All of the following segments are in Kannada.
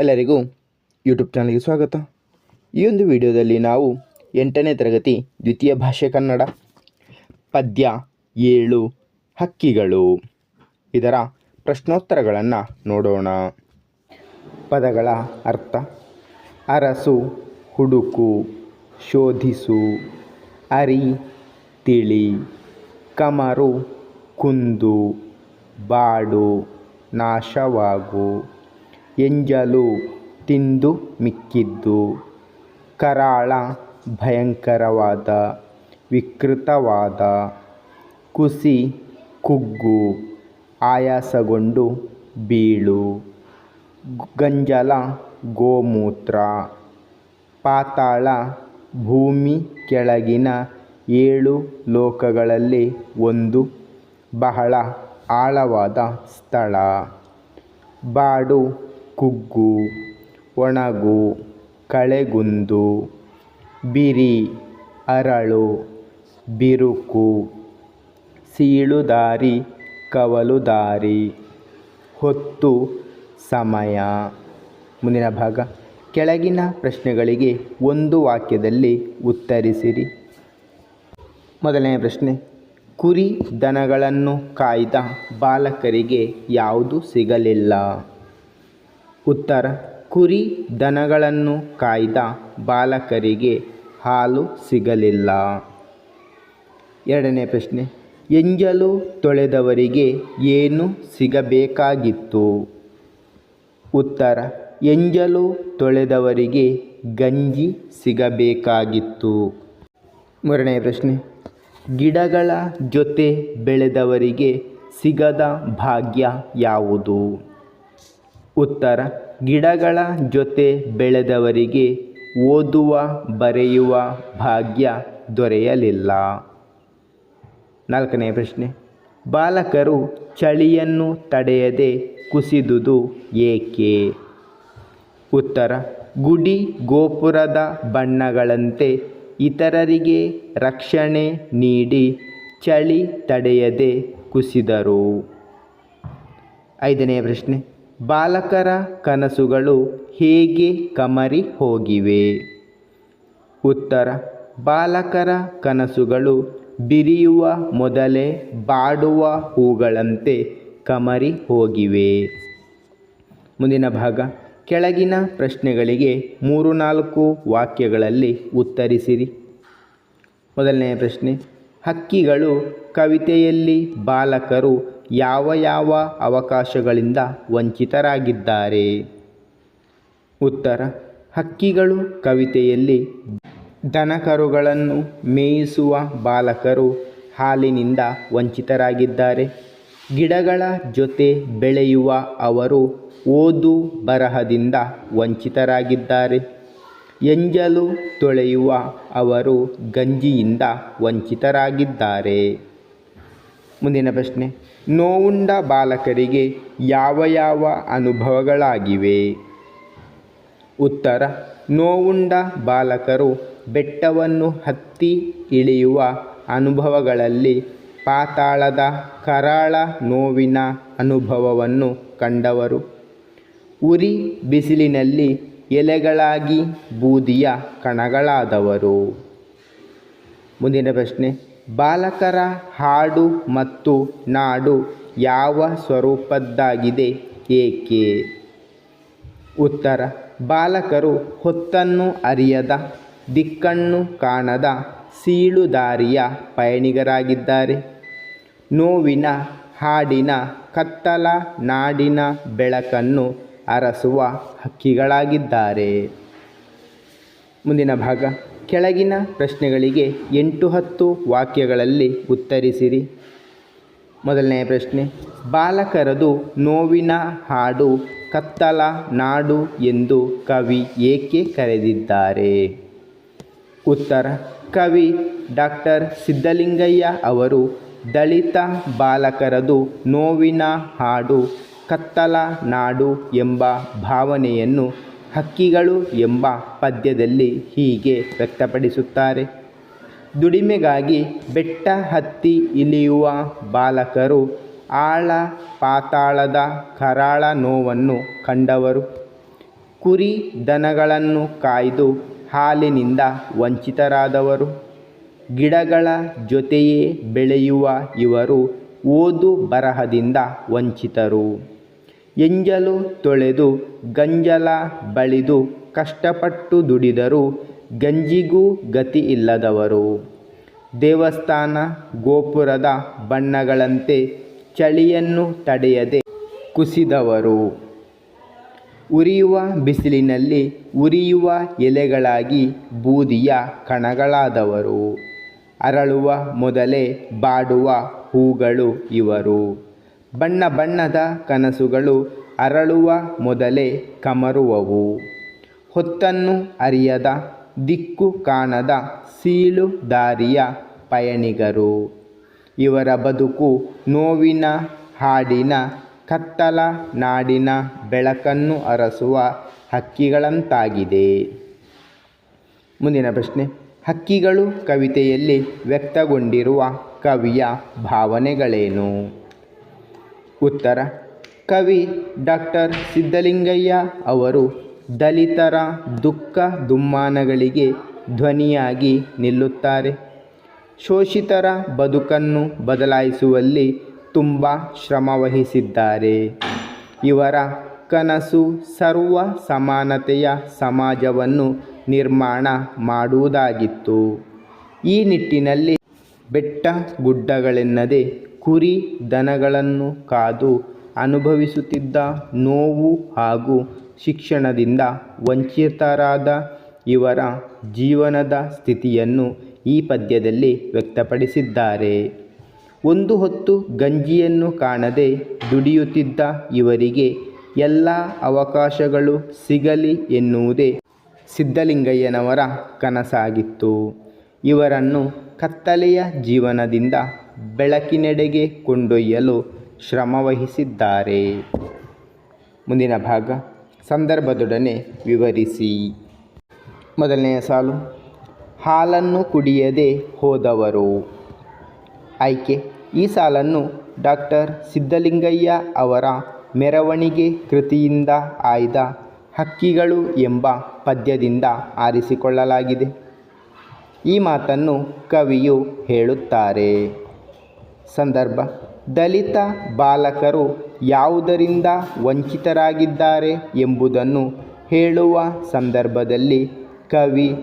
ಎಲ್ಲರಿಗೂ ಯೂಟ್ಯೂಬ್ ಚಾನಲ್ಗೆ ಸ್ವಾಗತ. ಈ ಒಂದು ವಿಡಿಯೋದಲ್ಲಿ ನಾವು ಎಂಟನೇ ತರಗತಿ ದ್ವಿತೀಯ ಭಾಷೆ ಕನ್ನಡ, ಪದ್ಯ, ಏಳು, ಹಕ್ಕಿಗಳು ಇದರ ಪ್ರಶ್ನೋತ್ತರಗಳನ್ನು ನೋಡೋಣ. ಪದಗಳ ಅರ್ಥ, ಅರಸು, ಹುಡುಕು, ಶೋಧಿಸು, ಅರಿ, ತಿಳಿ, ಕಮರು, ಕುಂದು, ಬಾಡು, ನಾಶವಾಗು. ಎಂಜಲು ತಿಂದು ಮಿಕ್ಕಿದ್ದು. ಕರಾಳ ಭಯಂಕರವಾದ, ವಿಕೃತವಾದ. ಕುಸಿ, ಕುಗ್ಗು, ಆಯಾಸಗೊಂಡು ಬೀಳು. ಗಂಜಲ, ಗೋಮೂತ್ರ. ಪಾತಾಳ, ಭೂಮಿ ಕೆಳಗಿನ ಏಳು ಲೋಕಗಳಲ್ಲಿ ಒಂದು ಬಹಳ ಆಳವಾದ ಸ್ಥಳ. ಬಾಡು ಕುಗ್ಗು, ಒಣಗು, ಕಳೆಗುಂದು, ಬಿರಿ, ಅರಳು, ಬಿರುಕು, ಸೀಳುದಾರಿ, ಕವಲುದಾರಿ, ಹೊತ್ತು, ಸಮಯ. ಮುಂದಿನ ಭಾಗ. ಕೆಳಗಿನ ಪ್ರಶ್ನೆಗಳಿಗೆ ಒಂದು ವಾಕ್ಯದಲ್ಲಿ ಉತ್ತರಿಸಿರಿ. ಮೊದಲನೇ ಪ್ರಶ್ನೆ. ಕುರಿ ದನಗಳನ್ನು ಕಾಯ್ದ ಬಾಲಕರಿಗೆ ಯಾವುದು ಸಿಗಲಿಲ್ಲ? ಉತ್ತರ. ಕುರಿ ದನಗಳನ್ನು ಕಾಯ್ದ ಬಾಲಕರಿಗೆ ಹಾಲು ಸಿಗಲಿಲ್ಲ. ಎರಡನೇ ಪ್ರಶ್ನೆ. ಎಂಜಲು ತೊಳೆದವರಿಗೆ ಏನು ಸಿಗಬೇಕಾಗಿತ್ತು? ಉತ್ತರ. ಎಂಜಲು ತೊಳೆದವರಿಗೆ ಗಂಜಿ ಸಿಗಬೇಕಾಗಿತ್ತು. ಮೂರನೇ ಪ್ರಶ್ನೆ. ಗಿಡಗಳ ಜೊತೆ ಬೆಳೆದವರಿಗೆ ಸಿಗದ ಭಾಗ್ಯ ಯಾವುದು? ಉತ್ತರ, ಗಿಡಗಳ ಜೊತೆ ಬೆಳೆದವರಿಗೆ ಓದುವ, ಬರೆಯುವ ಭಾಗ್ಯ ದೊರೆಯಲಿಲ್ಲ. ನಾಲ್ಕನೇ ಪ್ರಶ್ನೆ, ಬಾಲಕರು ಚಳಿಯನ್ನು ತಡೆಯದೆ ಕುಸಿದುದು ಏಕೆ? ಉತ್ತರ, ಗುಡಿ ಗೋಪುರದ ಬಣ್ಣಗಳಂತೆ ಇತರರಿಗೆ ರಕ್ಷಣೆ ನೀಡಿ ಚಳಿ ತಡೆಯದೆ ಕುಸಿದರು. ಐದನೇ ಪ್ರಶ್ನೆ ಬಾಲಕರ ಕನಸುಗಳು ಹೇಗೆ ಕಮರಿ ಹೋಗಿವೆ? ಉತ್ತರ, ಬಾಲಕರ ಕನಸುಗಳು ಬಿರಿಯುವ ಮೊದಲೇ ಬಾಡುವ ಹೂಗಳಂತೆ ಕಮರಿ ಹೋಗಿವೆ. ಮುಂದಿನ ಭಾಗ, ಕೆಳಗಿನ ಪ್ರಶ್ನೆಗಳಿಗೆ ಮೂರು ನಾಲ್ಕು ವಾಕ್ಯಗಳಲ್ಲಿ ಉತ್ತರಿಸಿರಿ. ಮೊದಲನೆಯ ಪ್ರಶ್ನೆ, ಹಕ್ಕಿಗಳು ಕವಿತೆಯಲ್ಲಿ ಬಾಲಕರು ಯಾವ ಯಾವ ಅವಕಾಶಗಳಿಂದ ವಂಚಿತರಾಗಿದ್ದಾರೆ? ಉತ್ತರ, ಹಕ್ಕಿಗಳು ಕವಿತೆಯಲ್ಲಿ ದನಕರುಗಳನ್ನು ಮೇಯಿಸುವ ಬಾಲಕರು ಹಾಲಿನಿಂದ ವಂಚಿತರಾಗಿದ್ದಾರೆ. ಗಿಡಗಳ ಜೊತೆ ಬೆಳೆಯುವ ಅವರು ಓದು ಬರಹದಿಂದ ವಂಚಿತರಾಗಿದ್ದಾರೆ. ಎಂಜಲು ತೊಳೆಯುವ ಅವರು ಗಂಜಿಯಿಂದ ವಂಚಿತರಾಗಿದ್ದಾರೆ. ಮುಂದಿನ ಪ್ರಶ್ನೆ. ನೋವುಂಡ ಬಾಲಕರಿಗೆ ಯಾವ ಯಾವ ಅನುಭವಗಳಾಗಿವೆ? ಉತ್ತರ, ನೋವುಂಡ ಬಾಲಕರು ಬೆಟ್ಟವನ್ನು ಹತ್ತಿ ಇಳಿಯುವ ಅನುಭವಗಳಲ್ಲಿ ಪಾತಾಳದ ಕರಾಳ ನೋವಿನ ಅನುಭವವನ್ನು ಕಂಡವರು. ಉರಿ ಬಿಸಿಲಿನಲ್ಲಿ ಎಲೆಗಳಾಗಿ ಬೂದಿಯ ಕಣಗಳಾದವರು. ಮುಂದಿನ ಪ್ರಶ್ನೆ. ಬಾಲಕರ ಹಾಡು ಮತ್ತು ನಾಡು ಯಾವ ಸ್ವರೂಪದ್ದಾಗಿದೆ ಏಕೆ? ಉತ್ತರ. ಬಾಲಕರು ಹೊತ್ತನ್ನು ಅರಿಯದ, ದಿಕ್ಕನ್ನು ಕಾಣದ ಸೀಳುದಾರಿಯ ಪಯಣಿಗರಾಗಿದ್ದಾರೆ. ನೋವಿನ, ಹಾಡಿನ, ಕತ್ತಲ ನಾಡಿನ ಬೆಳಕನ್ನು ಅರಸುವ ಹಕ್ಕಿಗಳಾಗಿದ್ದಾರೆ. ಮುಂದಿನ ಭಾಗ. ಕೆಳಗಿನ ಪ್ರಶ್ನೆಗಳಿಗೆ ಎಂಟು ಹತ್ತು ವಾಕ್ಯಗಳಲ್ಲಿ ಉತ್ತರಿಸಿರಿ. ಮೊದಲನೆಯ ಪ್ರಶ್ನೆ, ಬಾಲಕರದು ನೋವಿನ ಹಾಡು ಕತ್ತಲ ನಾಡು ಎಂದು ಕವಿ ಏಕೆ ಕರೆದಿದ್ದಾರೆ? ಉತ್ತರ, ಕವಿ ಡಾಕ್ಟರ್ ಸಿದ್ದಲಿಂಗಯ್ಯ ಅವರು, ದಲಿತ ಬಾಲಕರದು ನೋವಿನ ಹಾಡು ಕತ್ತಲ ನಾಡು ಎಂಬ ಭಾವನೆಯನ್ನು ಹಕ್ಕಿಗಳು ಎಂಬ ಪದ್ಯದಲ್ಲಿ ಹೀಗೆ ವ್ಯಕ್ತಪಡಿಸುತ್ತಾರೆ. ದುಡಿಮೆಗಾಗಿ ಬೆಟ್ಟ ಹತ್ತಿ ಇಳಿಯುವ ಬಾಲಕರು ಆಳ ಪಾತಾಳದ ಕರಾಳ ನೋವನ್ನು ಕಂಡವರು. ಕುರಿ ದನಗಳನ್ನು ಕಾಯ್ದು ಹಾಲಿನಿಂದ ವಂಚಿತರಾದವರು. ಗಿಡಗಳ ಜೊತೆಯೇ ಬೆಳೆಯುವ ಇವರು ಓದು ಬರಹದಿಂದ ವಂಚಿತರು. ಎಂಜಲು ತೊಳೆದು ಗಂಜಲ ಬಳಿದು ಕಷ್ಟಪಟ್ಟು ದುಡಿದರೂ, ಗಂಜಿಗೂ ಗತಿ ಇಲ್ಲದವರು. ದೇವಸ್ಥಾನ ಗೋಪುರದ ಬಣ್ಣಗಳಂತೆ ಚಳಿಯನ್ನು ತಡೆಯದೆ ಕುಸಿದವರು. ಉರಿಯುವ ಬಿಸಿಲಿನಲ್ಲಿ ಉರಿಯುವ ಎಲೆಗಳಾಗಿ ಬೂದಿಯ ಕಣಗಳಾದವರು. ಅರಳುವ ಮೊದಲೇ ಬಾಡುವ ಹೂಗಳು ಇವರು. ಬಣ್ಣ ಬಣ್ಣದ ಕನಸುಗಳು ಅರಳುವ ಮೊದಲೇ ಕಮರುವವು. ಹೊತ್ತನ್ನು ಅರಿಯದ, ದಿಕ್ಕು ಕಾಣದ ಸೀಳು ದಾರಿಯ ಪಯಣಿಗರು. ಇವರ ಬದುಕು ನೋವಿನ, ಹಾಡಿನ, ಕತ್ತಲ ನಾಡಿನ ಬೆಳಕನ್ನು ಅರಸುವ ಹಕ್ಕಿಗಳಂತಾಗಿದೆ. ಮುಂದಿನ ಪ್ರಶ್ನೆ. ಹಕ್ಕಿಗಳು ಕವಿತೆಯಲ್ಲಿ ವ್ಯಕ್ತಗೊಂಡಿರುವ ಕವಿಯ ಭಾವನೆಗಳೇನು? ಉತ್ತರ. ಕವಿ ಡಾಕ್ಟರ್ ಸಿದ್ಧಲಿಂಗಯ್ಯ ಅವರು ದಲಿತರ ದುಃಖ ದುಮ್ಮಾನಗಳಿಗೆ ಧ್ವನಿಯಾಗಿ ನಿಲ್ಲುತ್ತಾರೆ. ಶೋಷಿತರ ಬದುಕನ್ನು ಬದಲಾಯಿಸುವಲ್ಲಿ ತುಂಬ ಶ್ರಮವಹಿಸಿದ್ದಾರೆ. ಇವರ ಕನಸು ಸರ್ವ ಸಮಾನತೆಯ ಸಮಾಜವನ್ನು ನಿರ್ಮಾಣ ಮಾಡುವುದಾಗಿತ್ತು. ಈ ನಿಟ್ಟಿನಲ್ಲಿ ಬೆಟ್ಟ ಗುಡ್ಡಗಳೆನ್ನದೆ ಕುರಿ ದನಗಳನ್ನು ಕಾದು ಅನುಭವಿಸುತ್ತಿದ್ದ ನೋವು ಹಾಗೂ ಶಿಕ್ಷಣದಿಂದ ವಂಚಿತರಾದ ಇವರ ಜೀವನದ ಸ್ಥಿತಿಯನ್ನು ಈ ಪದ್ಯದಲ್ಲಿ ವ್ಯಕ್ತಪಡಿಸಿದ್ದಾರೆ. ಒಂದು ಹೊತ್ತು ಗಂಜಿಯನ್ನು ಕಾಣದೆ ದುಡಿಯುತ್ತಿದ್ದ ಇವರಿಗೆ ಎಲ್ಲ ಅವಕಾಶಗಳು ಸಿಗಲಿ ಎನ್ನುವುದೇ ಸಿದ್ಧಲಿಂಗಯ್ಯನವರ ಕನಸಾಗಿತ್ತು. ಇವರನ್ನು ಕತ್ತಲೆಯ ಜೀವನದಿಂದ ಬೆಳಕಿನೆಡೆಗೆ ಕೊಂಡೊಯ್ಯಲು ಶ್ರಮವಹಿಸಿದ್ದಾರೆ. ಮುಂದಿನ ಭಾಗ ಸಂದರ್ಭದೊಡನೆ ವಿವರಿಸಿ. ಮೊದಲನೆಯ ಸಾಲು, ಹಾಲನ್ನು ಕುಡಿಯದೆ ಹೋದವರು. ಆಯ್ಕೆ, ಈ ಸಾಲನ್ನು ಡಾಕ್ಟರ್ ಸಿದ್ಧಲಿಂಗಯ್ಯ ಅವರ ಮೆರವಣಿಗೆ ಕೃತಿಯಿಂದ ಆಯ್ದ ಹಕ್ಕಿಗಳು ಎಂಬ ಪದ್ಯದಿಂದ ಆರಿಸಿಕೊಳ್ಳಲಾಗಿದೆ. ಈ ಮಾತನ್ನು ಕವಿಯು ಹೇಳುತ್ತಾರೆ. ಸಂದರ್ಭ. ದಲಿತ ಬಾಲಕರು ಯಾವುದರಿಂದ ವಂಚಿತರಾಗಿದ್ದಾರೆ ಎಂಬುದನ್ನು ಹೇಳುವ ಸಂದರ್ಭದಲ್ಲಿ ಕವಿ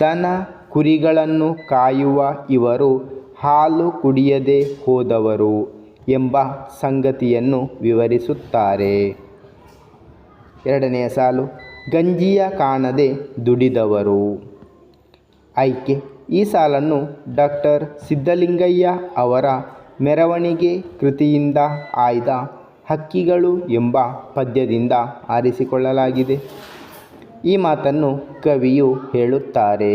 ದನ ಕುರಿಗಳನ್ನು ಕಾಯುವ ಇವರು ಹಾಲು ಕುಡಿಯದೆ ಹೋದವರು ಎಂಬ ಸಂಗತಿಯನ್ನು ವಿವರಿಸುತ್ತಾರೆ. ಎರಡನೆಯ ಸಾಲು. ಗಂಜಿಯ ಕಾಣದೆ ದುಡಿದವರು. ಆಯ್ಕೆ. ಈ ಸಾಲನ್ನು ಡಾಕ್ಟರ್ ಸಿದ್ಧಲಿಂಗಯ್ಯ ಅವರ ಮೆರವಣಿಗೆ ಕೃತಿಯಿಂದ ಆಯ್ದ ಹಕ್ಕಿಗಳು ಎಂಬ ಪದ್ಯದಿಂದ ಆರಿಸಿಕೊಳ್ಳಲಾಗಿದೆ. ಈ ಮಾತನ್ನು ಕವಿಯು ಹೇಳುತ್ತಾರೆ.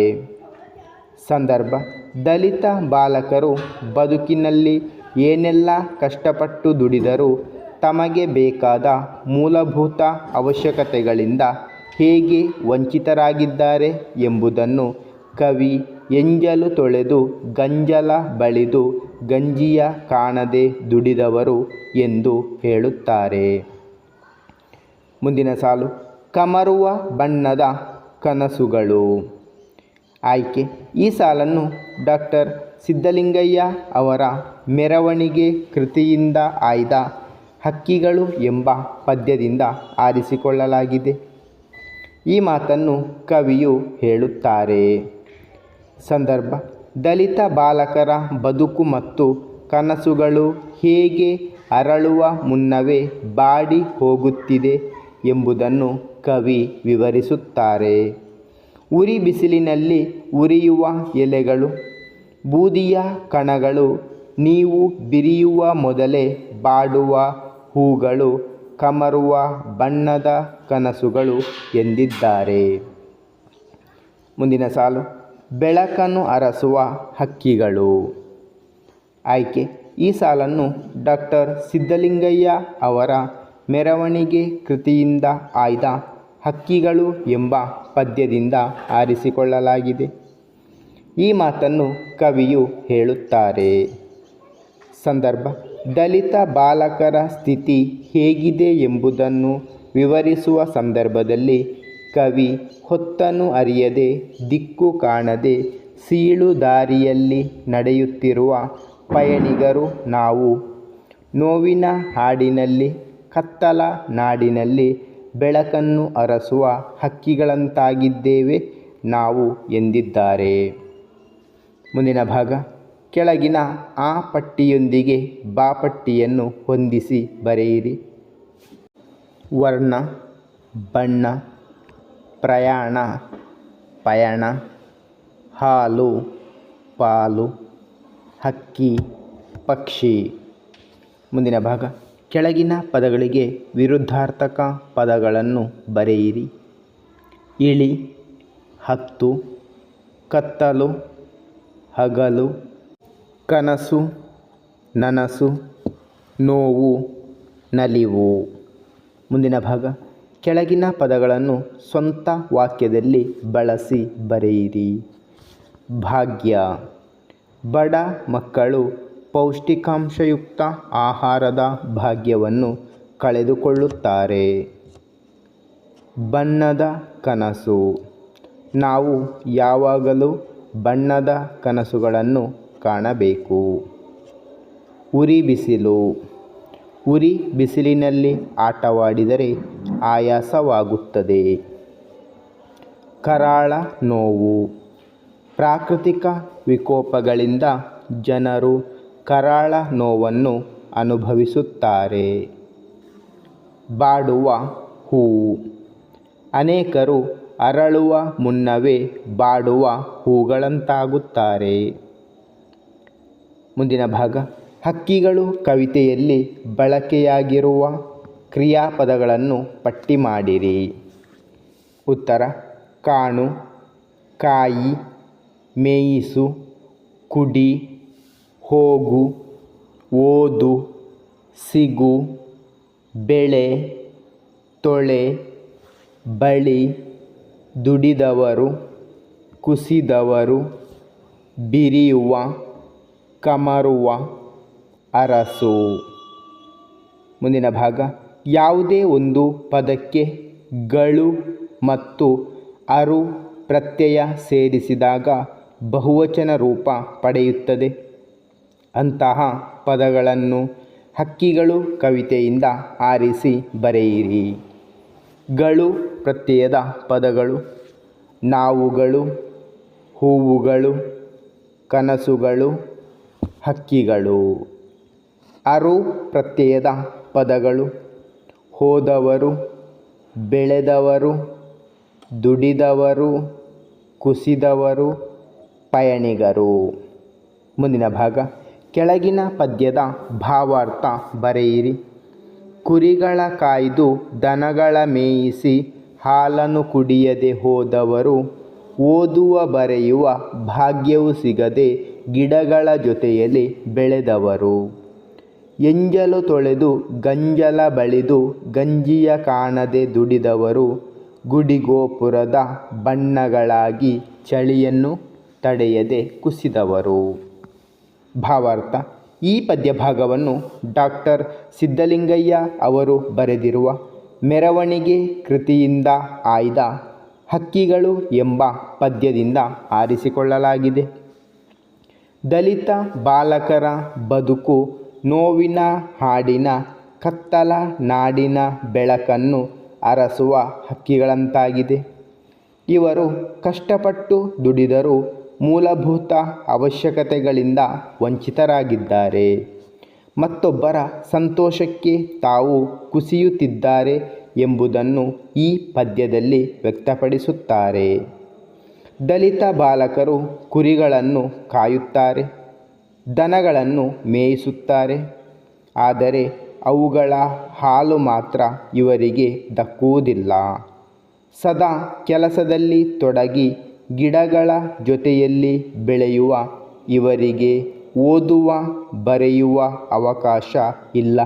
ಸಂದರ್ಭ, ದಲಿತ ಬಾಲಕರು ಬದುಕಿನಲ್ಲಿ ಏನೆಲ್ಲ ಕಷ್ಟಪಟ್ಟು ದುಡಿದರೂ ತಮಗೆ ಬೇಕಾದ ಮೂಲಭೂತ ಅವಶ್ಯಕತೆಗಳಿಂದ ಹೇಗೆ ವಂಚಿತರಾಗಿದ್ದಾರೆ ಎಂಬುದನ್ನು ಕವಿ ಎಂಜಲು ತೊಳೆದು ಗಂಜಲ ಬಳಿದು ಗಂಜಿಯ ಕಾಣದೆ ದುಡಿದವರು ಎಂದು ಹೇಳುತ್ತಾರೆ. ಮುಂದಿನ ಸಾಲು, ಕಮರುವ ಬಣ್ಣದ ಕನಸುಗಳು. ಆಯ್ಕೆ, ಈ ಸಾಲನ್ನು ಡಾಕ್ಟರ್ ಸಿದ್ದಲಿಂಗಯ್ಯ ಅವರ ಮೆರವಣಿಗೆ ಕೃತಿಯಿಂದ ಆಯ್ದ ಹಕ್ಕಿಗಳು ಎಂಬ ಪದ್ಯದಿಂದ ಆರಿಸಿಕೊಳ್ಳಲಾಗಿದೆ. ಈ ಮಾತನ್ನು ಕವಿಯು ಹೇಳುತ್ತಾರೆ. ಸಂದರ್ಭ. ದಲಿತ ಬಾಲಕರ ಬದುಕು ಮತ್ತು ಕನಸುಗಳು ಹೇಗೆ ಅರಳುವ ಮುನ್ನವೇ ಬಾಡಿ ಹೋಗುತ್ತಿದೆ ಎಂಬುದನ್ನು ಕವಿ ವಿವರಿಸುತ್ತಾರೆ. ಉರಿ ಬಿಸಿಲಿನಲ್ಲಿ ಉರಿಯುವ ಎಲೆಗಳು, ಬೂದಿಯ ಕಣಗಳು, ನೀವು ಬಿರಿಯುವ ಮೊದಲೇ ಬಾಡುವ ಹೂಗಳು, ಕಮರುವ ಬಣ್ಣದ ಕನಸುಗಳು ಎಂದಿದ್ದಾರೆ. ಮುಂದಿನ ಸಾಲು. ಬೆಳಕನ್ನು ಅರಸುವ ಹಕ್ಕಿಗಳು. ಆಯ್ಕೆ. ಈ ಸಾಲನ್ನು ಡಾಕ್ಟರ್ ಸಿದ್ದಲಿಂಗಯ್ಯ ಅವರ ಮೆರವಣಿಗೆ ಕೃತಿಯಿಂದ ಆಯ್ದ ಹಕ್ಕಿಗಳು ಎಂಬ ಪದ್ಯದಿಂದ ಆರಿಸಿಕೊಳ್ಳಲಾಗಿದೆ. ಈ ಮಾತನ್ನು ಕವಿಯು ಹೇಳುತ್ತಾರೆ. ಸಂದರ್ಭ. ದಲಿತ ಬಾಲಕರ ಸ್ಥಿತಿ ಹೇಗಿದೆ ಎಂಬುದನ್ನು ವಿವರಿಸುವ ಸಂದರ್ಭದಲ್ಲಿ ಕವಿ ಹೊತ್ತನು ಅರಿಯದೆ, ದಿಕ್ಕು ಕಾಣದೆ, ಸೀಳು ದಾರಿಯಲ್ಲಿ ನಡೆಯುತ್ತಿರುವ ಪಯಣಿಗರು ನಾವು. ನೋವಿನ ಹಾಡಿನಲ್ಲಿ, ಕತ್ತಲ ನಾಡಿನಲ್ಲಿ, ಬೆಳಕನ್ನು ಅರಸುವ ಹಕ್ಕಿಗಳಂತಾಗಿದ್ದೇವೆ ನಾವು ಎಂದಿದ್ದಾರೆ. ಮುಂದಿನ ಭಾಗ. ಕೆಳಗಿನ ಆ ಪಟ್ಟಿಯೊಂದಿಗೆ ಬಾ ಪಟ್ಟಿಯನ್ನು ಹೊಂದಿಸಿ ಬರೆಯಿರಿ. ವರ್ಣ, ಬಣ್ಣ ಪ್ರಯಾಣ, ಪಯಣ, ಹಾಲು, ಪಾಲು, ಹಕ್ಕಿ, ಪಕ್ಷಿ. ಮುಂದಿನ ಭಾಗ. ಕೆಳಗಿನ ಪದಗಳಿಗೆ ವಿರುದ್ಧಾರ್ಥಕ ಪದಗಳನ್ನು ಬರೆಯಿರಿ. ಇಳಿ, ಹತ್ತು, ಕತ್ತಲು, ಹಗಲು, ಕನಸು, ನನಸು, ನೋವು, ನಲಿವು. ಮುಂದಿನ ಭಾಗ. ಕೆಳಗಿನ ಪದಗಳನ್ನು ಸ್ವಂತ ವಾಕ್ಯದಲ್ಲಿ ಬಳಸಿ ಬರೆಯಿರಿ. ಭಾಗ್ಯ. ಬಡ ಮಕ್ಕಳು ಪೌಷ್ಟಿಕಾಂಶಯುಕ್ತ ಆಹಾರದ ಭಾಗ್ಯವನ್ನು ಕಳೆದುಕೊಳ್ಳುತ್ತಾರೆ. ಬಣ್ಣದ ಕನಸು. ನಾವು ಯಾವಾಗಲೂ ಬಣ್ಣದ ಕನಸುಗಳನ್ನು ಕಾಣಬೇಕು. ಉರಿ ಬಿಸಿಲು. ಉರಿ ಬಿಸಿಲಿನಲ್ಲಿ ಆಟವಾಡಿದರೆ ಆಯಾಸವಾಗುತ್ತದೆ. ಕರಾಳ ನೋವು. ಪ್ರಾಕೃತಿಕ ವಿಕೋಪಗಳಿಂದ ಜನರು ಕರಾಳ ನೋವನ್ನು ಅನುಭವಿಸುತ್ತಾರೆ. ಬಾಡುವ ಹೂವು ಅನೇಕರು ಅರಳುವ ಮುನ್ನವೇ ಬಾಡುವ ಹೂಗಳಂತಾಗುತ್ತಾರೆ. ಮುಂದಿನ ಭಾಗ. ಹಕ್ಕಿಗಳು ಕವಿತೆಯಲ್ಲಿ ಬಳಕೆಯಾಗಿರುವ ಕ್ರಿಯಾಪದಗಳನ್ನು ಪಟ್ಟಿ ಮಾಡಿರಿ. ಉತ್ತರ, ಕಾಣು, ಕಾಯಿ, ಮೇಯಿಸು, ಕುಡಿ, ಹೋಗು, ಓದು, ಸಿಗು, ಬೆಳೆ, ತೊಳೆ, ಬಳಿ, ದುಡಿದವರು, ಕುಸಿದವರು, ಬಿರಿಯುವ, ಕಮರುವ ಅರಸು. ಮುಂದಿನ ಭಾಗ, ಯಾವುದೇ ಒಂದು ಪದಕ್ಕೆ ಗಳು ಮತ್ತು ಅರು ಪ್ರತ್ಯಯ ಸೇರಿಸಿದಾಗ ಬಹುವಚನ ರೂಪ ಪಡೆಯುತ್ತದೆ. ಅಂತಹ ಪದಗಳನ್ನು ಹಕ್ಕಿಗಳು ಕವಿತೆಯಿಂದ ಆರಿಸಿ ಬರೆಯಿರಿ. ಗಳು ಪ್ರತ್ಯಯದ ಪದಗಳು, ನಾವುಗಳು, ಹೂವುಗಳು, ಕನಸುಗಳು, ಹಕ್ಕಿಗಳು. ಅರು ಪ್ರತ್ಯಯದ ಪದಗಳು. ಹೋದವರು, ಬೆಳೆದವರು, ದುಡಿದವರು, ಕುಸಿದವರು, ಪಯಣಿಗರು. ಮುಂದಿನ ಭಾಗ. ಕೆಳಗಿನ ಪದ್ಯದ ಭಾವಾರ್ಥ ಬರೆಯಿರಿ. ಕುರಿಗಳ ಕಾಯ್ದು ದನಗಳ ಮೇಯಿಸಿ ಹಾಲನ್ನು ಕುಡಿಯದೆ ಹೋದವರು, ಓದುವ ಬರೆಯುವ ಭಾಗ್ಯವು ಸಿಗದೆ ಗಿಡಗಳ ಜೊತೆಯಲ್ಲಿ ಬೆಳೆದವರು. ಎಂಜಲು ತೊಳೆದು ಗಂಜಲ ಬಳಿದು ಗಂಜಿಯ ಕಾಣದೆ ದುಡಿದವರು ಗುಡಿಗೋಪುರದ ಬಣ್ಣಗಳಾಗಿ ಚಳಿಯನ್ನು ತಡೆಯದೆ ಕುಸಿದವರು. ಭಾವಾರ್ಥ, ಈ ಪದ್ಯಭಾಗವನ್ನು ಡಾಕ್ಟರ್ ಸಿದ್ಧಲಿಂಗಯ್ಯ ಅವರು ಬರೆದಿರುವ ಮೆರವಣಿಗೆ ಕೃತಿಯಿಂದ ಆಯ್ದ ಹಕ್ಕಿಗಳು ಎಂಬ ಪದ್ಯದಿಂದ ಆರಿಸಿಕೊಳ್ಳಲಾಗಿದೆ. ದಲಿತ ಬಾಲಕರ ಬದುಕು ನೋವಿನ ಹಾಡಿನ, ಕತ್ತಲ ನಾಡಿನ ಬೆಳಕನ್ನು ಅರಸುವ ಹಕ್ಕಿಗಳಂತಾಗಿದೆ. ಇವರು ಕಷ್ಟಪಟ್ಟು ದುಡಿದರೂ ಮೂಲಭೂತ ಅವಶ್ಯಕತೆಗಳಿಂದ ವಂಚಿತರಾಗಿದ್ದಾರೆ. ಮತ್ತೊಬ್ಬರ ಸಂತೋಷಕ್ಕೆ ತಾವು ಕುಸಿಯುತ್ತಿದ್ದಾರೆ ಎಂಬುದನ್ನು ಈ ಪದ್ಯದಲ್ಲಿ ವ್ಯಕ್ತಪಡಿಸುತ್ತಾರೆ. ದಲಿತ ಬಾಲಕರು ಕುರಿಗಳನ್ನು ಕಾಯುತ್ತಾರೆ. ದನಗಳನ್ನು ಮೇಯಿಸುತ್ತಾರೆ. ಆದರೆ ಅವುಗಳ ಹಾಲು ಮಾತ್ರ ಇವರಿಗೆ ದಕ್ಕುವುದಿಲ್ಲ. ಸದಾ ಕೆಲಸದಲ್ಲಿ ತೊಡಗಿ ಗಿಡಗಳ ಜೊತೆಯಲ್ಲಿ ಬೆಳೆಯುವ, ಇವರಿಗೆ ಓದುವ, ಬರೆಯುವ ಅವಕಾಶ ಇಲ್ಲ.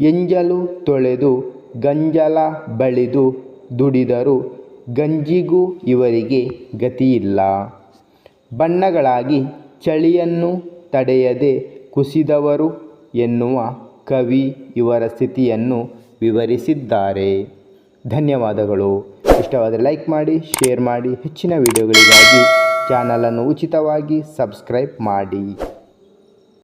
ಎಂಜಲು ತೊಳೆದು ಗಂಜಲ ಬಳಿದು ದುಡಿದರೂ ಗಂಜಿಗೂ ಇವರಿಗೆ ಗತಿಯಿಲ್ಲ. ಬಣ್ಣಗಳಾಗಿ ಚಳಿಯನ್ನು ತಡೆಯದೆ ಕುಸಿದವರು ಎನ್ನುವ ಕವಿ ಇವರ ಸ್ಥಿತಿಯನ್ನು ವಿವರಿಸಿದ್ದಾರೆ. ಧನ್ಯವಾದಗಳು. ಇಷ್ಟವಾದರೆ ಲೈಕ್ ಮಾಡಿ, ಶೇರ್ ಮಾಡಿ. ಹೆಚ್ಚಿನ ವಿಡಿಯೋಗಳಿಗಾಗಿ ಚಾನಲನ್ನು ಉಚಿತವಾಗಿ ಸಬ್ಸ್ಕ್ರೈಬ್ ಮಾಡಿ.